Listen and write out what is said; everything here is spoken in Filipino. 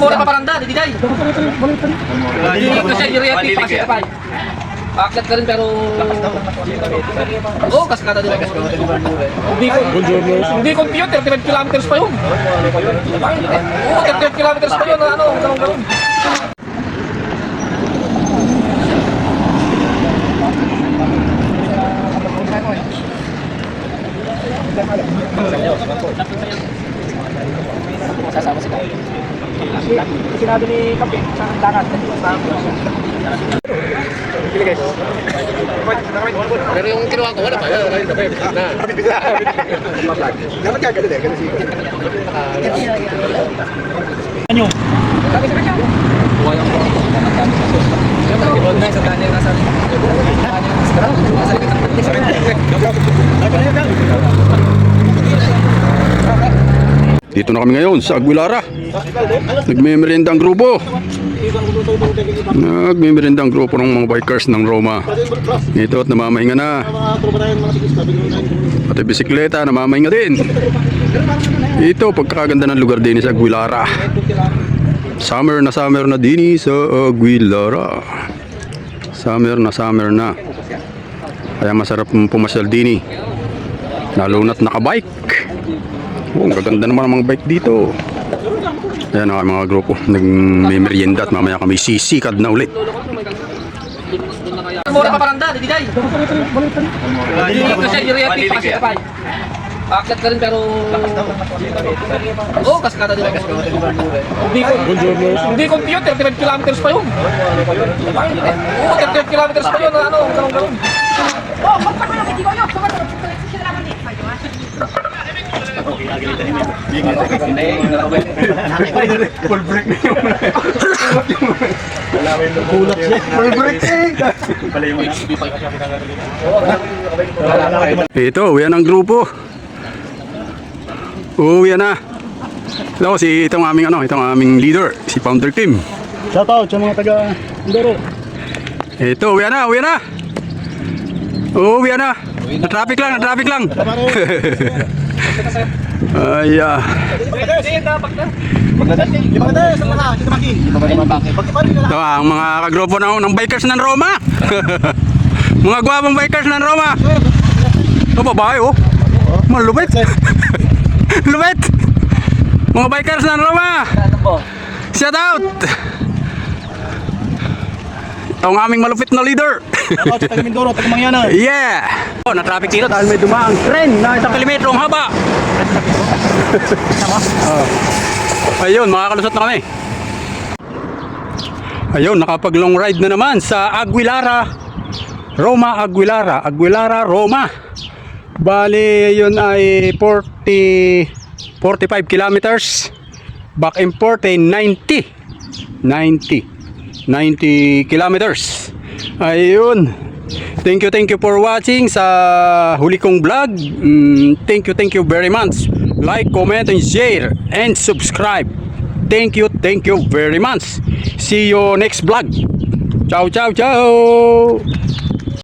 mura pa paranda, di day. Ko siya i-reactive pa kasi kapay. Akit ka rin pero... Oo, kaskada din ako. Hindi computer, 35 kilometers pa yun. Oo, 35 kilometers pa yun. Ano, ganun Sasama si Kai. Sinabi ni Kape sa dagat. Pero yung kinuha ko, wala pa. Na. Dapat ka ganun eh, ganun siya. Dito na kami ngayon sa Aguilara. Nagmemerenda ang grupo. Nagmemerenda ang grupo ng mga bikers ng Roma. Ito at namamahinga na. Pati bisikleta namamahinga din. Ito pagkakaganda ng lugar din sa Aguilara. Summer na summer na din sa Aguilara. Summer na summer na. Kaya masarap pumasyal din Lalo na't nakabike. Oh, ang gaganda naman ang mga bike dito. Ayan ang mga grupo. Nagme-merienda at mamaya kami sisikad na ulit. Mura pa paranda, di day. Hindi ko siya i-reactive pa kasi kapay. Akit ka rin pero... Oo, kaskada din. Hindi ko... Hindi computer, 35 kilometers pa yun. Oo, 35 kilometers pa yun. Ano, ganun ganun. Ito, uwi ang grupo. Uwi na. Ito si itong aming ano, itong aming leader, si Founder Kim. Shoutout sa mga taga Andoro. Ito, uwi na, uwi na. Uwi na. Na traffic lang, na traffic lang. Ay, ah. Ito ang mga kagrupo ng, ng bikers ng Roma. mga gwapong bikers ng Roma. Ito babae oh. Malupit. Lupit. Mga bikers ng Roma. Shout out. Ito ang aming malupit na leader. Yeah! Oh, na-traffic dito dahil may dumaang tren na isang kilometro ang haba. Oh. Ayun, makakalusot na kami. Ayun, nakapag long ride na naman sa Aguilara. Roma, Aguilara. Aguilara, Roma. Bali, yun ay 40, 45 kilometers. Back and forth ay 90. 90. 90 kilometers. Ayun. Thank you, thank you for watching sa huli kong vlog. Mm, thank you, thank you very much. Like, comment, and share, and subscribe. Thank you, thank you very much. See you next vlog. Ciao, ciao, ciao.